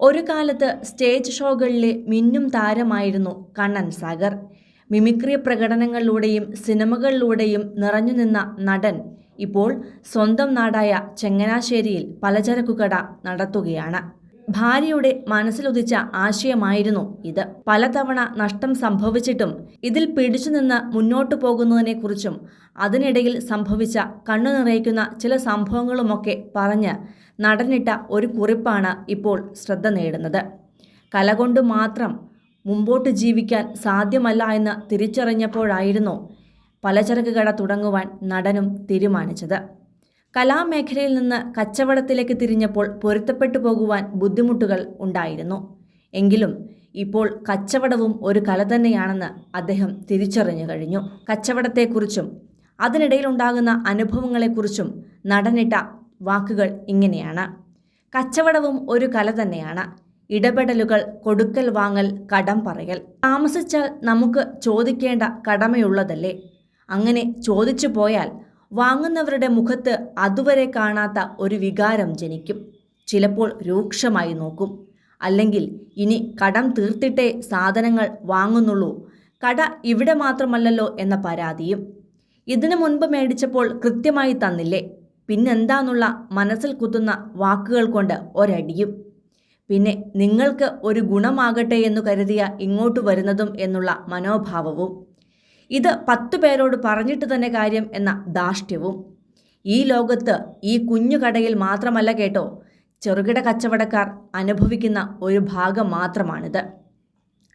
ഒരു കാലത്ത് സ്റ്റേജ് ഷോകളിലെ മിന്നും താരമായിരുന്നു കണ്ണൻ സാഗർ. മിമിക്രി പ്രകടനങ്ങളിലൂടെയും സിനിമകളിലൂടെയും നിറഞ്ഞുനിന്ന നടൻ ഇപ്പോൾ സ്വന്തം നാടായ ചങ്ങനാശ്ശേരിയിൽ പലചരക്കുകട നടത്തുകയാണ്. ഭാര്യയുടെ മനസ്സിലുദിച്ച ആശയമായിരുന്നു ഇത്. പലതവണ നഷ്ടം സംഭവിച്ചിട്ടും ഇതിൽ പിടിച്ചുനിന്ന് മുന്നോട്ടു പോകുന്നതിനെക്കുറിച്ചും അതിനിടയിൽ സംഭവിച്ച കണ്ണു നിറയിക്കുന്ന ചില സംഭവങ്ങളുമൊക്കെ പറഞ്ഞ് നടനിട്ട ഒരു കുറിപ്പാണ് ഇപ്പോൾ ശ്രദ്ധ നേടുന്നത്. കല കൊണ്ട് മാത്രം മുമ്പോട്ട് ജീവിക്കാൻ സാധ്യമല്ല എന്ന് തിരിച്ചറിഞ്ഞപ്പോഴായിരുന്നു പലചരക്ക് കട തുടങ്ങുവാൻ നടനും തീരുമാനിച്ചത്. കലാമേഖലയിൽ നിന്ന് കച്ചവടത്തിലേക്ക് തിരിഞ്ഞപ്പോൾ പൊരുത്തപ്പെട്ടു പോകുവാൻ ബുദ്ധിമുട്ടുകൾ ഉണ്ടായിരുന്നു. എങ്കിലും ഇപ്പോൾ കച്ചവടവും ഒരു കല തന്നെയാണെന്ന് അദ്ദേഹം തിരിച്ചറിഞ്ഞു കഴിഞ്ഞു. കച്ചവടത്തെക്കുറിച്ചും അതിനിടയിൽ ഉണ്ടാകുന്ന അനുഭവങ്ങളെക്കുറിച്ചും നടനിട്ട വാക്കുകൾ ഇങ്ങനെയാണ്. കച്ചവടവും ഒരു കല തന്നെയാണ്. ഇടപെടലുകൾ കൊടുക്കൽ വാങ്ങൽ കടം പറയൽ. താമസിച്ചാൽ നമുക്ക് ചോദിക്കേണ്ട കടമയുള്ളതല്ലേ? അങ്ങനെ ചോദിച്ചു പോയാൽ വാങ്ങുന്നവരുടെ മുഖത്ത് അതുവരെ കാണാത്ത ഒരു വികാരം ജനിക്കും. ചിലപ്പോൾ രൂക്ഷമായി നോക്കും. അല്ലെങ്കിൽ ഇനി കടം തീർത്തിട്ടേ സാധനങ്ങൾ വാങ്ങുന്നുള്ളൂ. കട ഇവിടെ മാത്രമല്ലല്ലോ എന്ന പരാതിയും ഇതിനു മുൻപ് മേടിച്ചപ്പോൾ കൃത്യമായി തന്നില്ലേ? പിന്നെന്താന്നുള്ള മനസ്സിൽ കുത്തുന്ന വാക്കുകൾ കൊണ്ട് ഒരടിയും. പിന്നെ നിങ്ങൾക്ക് ഒരു ഗുണമാകട്ടെ എന്നു കരുതിയ ഇങ്ങോട്ട് വരുന്നതും എന്നുള്ള മനോഭാവവും. ഇത് പത്തു പേരോട് പറഞ്ഞിട്ട് തന്നെ കാര്യം എന്ന ധാഷ്ട്യവും ഈ ലോകത്ത് ഈ കുഞ്ഞു കടയിൽ മാത്രമല്ല കേട്ടോ ചെറുകിട കച്ചവടക്കാർ അനുഭവിക്കുന്ന ഒരു ഭാഗം മാത്രമാണിത്.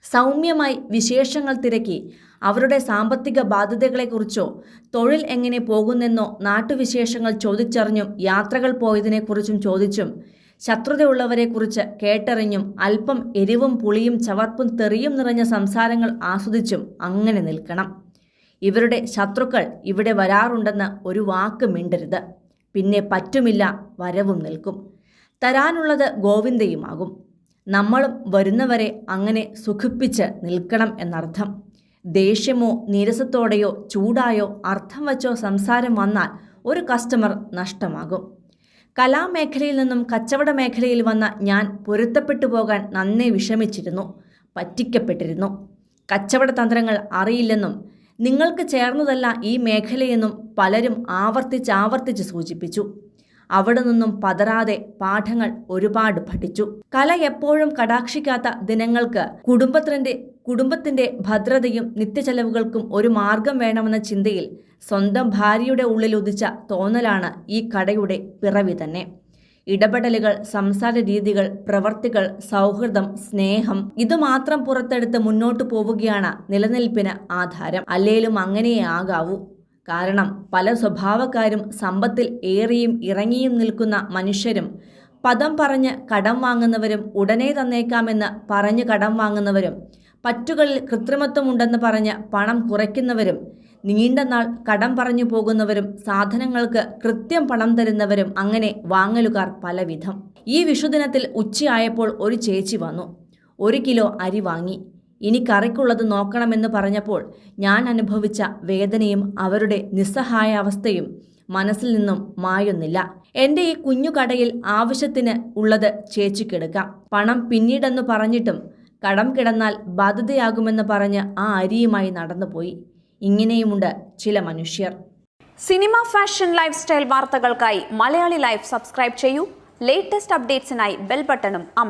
സൗമ്യമായി വിശേഷങ്ങൾ തിരക്കി അവരുടെ സാമ്പത്തിക ബാധ്യതകളെക്കുറിച്ചോ തൊഴിൽ എങ്ങനെ പോകുന്നെന്നോ നാട്ടുവിശേഷങ്ങൾ ചോദിച്ചറിഞ്ഞും യാത്രകൾ പോയതിനെക്കുറിച്ചും ചോദിച്ചും ശത്രുതയുള്ളവരെക്കുറിച്ച് കേട്ടറിഞ്ഞും അല്പം എരിവും പുളിയും ചവർപ്പും തെറിയും നിറഞ്ഞ സംസാരങ്ങൾ ആസ്വദിച്ചും അങ്ങനെ നിൽക്കണം. ഇവരുടെ ശത്രുക്കൾ ഇവിടെ വരാറുണ്ടെന്ന് ഒരു വാക്ക് മിണ്ടരുത്. പിന്നെ പറ്റുമില്ല വരവും നിൽക്കും. തരാനുള്ളത് ഗോവിന്ദയുമാകും. നമ്മളും വരുന്നവരെ അങ്ങനെ സുഖിപ്പിച്ച് നിൽക്കണം എന്നർത്ഥം. ദേഷ്യമോ നീരസത്തോടെയോ ചൂടായോ അർത്ഥം വച്ചോ സംസാരം വന്നാൽ ഒരു കസ്റ്റമർ നഷ്ടമാകും. കലാമേഖലയിൽ നിന്നും കച്ചവട മേഖലയിൽ വന്ന ഞാൻ പൊരുത്തപ്പെട്ടു പോകാൻ നന്നേ വിഷമിച്ചിരുന്നു പറ്റിക്കപ്പെട്ടിരുന്നു. കച്ചവട തന്ത്രങ്ങൾ അറിയില്ലെന്നും നിങ്ങൾക്ക് ചേർന്നതല്ല ഈ മേഖലയെന്നും പലരും ആവർത്തിച്ചാവർത്തിച്ച് സൂചിപ്പിച്ചു. അവിടെ നിന്നും പതറാതെ പാഠങ്ങൾ ഒരുപാട് പഠിച്ചു. കല എപ്പോഴും കടാക്ഷിക്കാത്ത ദിനങ്ങൾക്ക് കുടുംബത്തിന്റെ കുടുംബത്തിന്റെ ഭദ്രതയും നിത്യചെലവുകൾക്കും ഒരു മാർഗം വേണമെന്ന ചിന്തയിൽ സ്വന്തം ഭാര്യയുടെ ഉള്ളിൽ ഉദിച്ച തോന്നലാണ് ഈ കടയുടെ പിറവി തന്നെ. ഇടപെടലുകൾ സംസാര രീതികൾ പ്രവർത്തികൾ സൗഹൃദം സ്നേഹം ഇതുമാത്രം പുറത്തെടുത്ത് മുന്നോട്ടു പോവുകയാണ് നിലനിൽപ്പിന് ആധാരം. അല്ലേലും അങ്ങനെയേ ആകാവൂ. കാരണം പല സ്വഭാവക്കാരും സമ്പത്തിൽ ഏറിയും ഇറങ്ങിയും നിൽക്കുന്ന മനുഷ്യരും പദം പറഞ്ഞ് കടം വാങ്ങുന്നവരും ഉടനെ തന്നേക്കാമെന്ന് പറഞ്ഞ് കടം വാങ്ങുന്നവരും പറ്റുകളിൽ കൃത്രിമത്വമുണ്ടെന്ന് പറഞ്ഞ് പണം കുറയ്ക്കുന്നവരും നീണ്ട നാൾ കടം പറഞ്ഞു പോകുന്നവരും സാധനങ്ങൾക്ക് കൃത്യം പണം തരുന്നവരും അങ്ങനെ വാങ്ങലുകാർ പലവിധം. ഈ വിഷുദിനത്തിൽ ഉച്ചയായപ്പോൾ ഒരു ചേച്ചി വന്നു. ഒരു കിലോ അരി വാങ്ങി. ഇനി കറിക്കുള്ളത് നോക്കണമെന്ന് പറഞ്ഞപ്പോൾ ഞാൻ അനുഭവിച്ച വേദനയും അവരുടെ നിസ്സഹായാവസ്ഥയും മനസ്സിൽ നിന്നും മായൊന്നില്ല. എന്റെ ഈ കുഞ്ഞു കടയിൽ ആവശ്യത്തിന് ഉള്ളത് ചേച്ചിക്കെടുക്കാം. പണം പിന്നീടെന്ന് പറഞ്ഞിട്ടും കടം കിടന്നാൽ ബാധ്യതയാകുമെന്ന് പറഞ്ഞ് ആ അരിയുമായി നടന്നുപോയി. ഇങ്ങനെയുമുണ്ട് ചില മനുഷ്യർ. സിനിമ ഫാഷൻ ലൈഫ് സ്റ്റൈൽ വാർത്തകൾക്കായി മലയാളി ലൈഫ് സബ്സ്ക്രൈബ് ചെയ്യൂ. ലേറ്റസ്റ്റ് അപ്ഡേറ്റ്സിനായി ബെൽ ബട്ടണും അമർ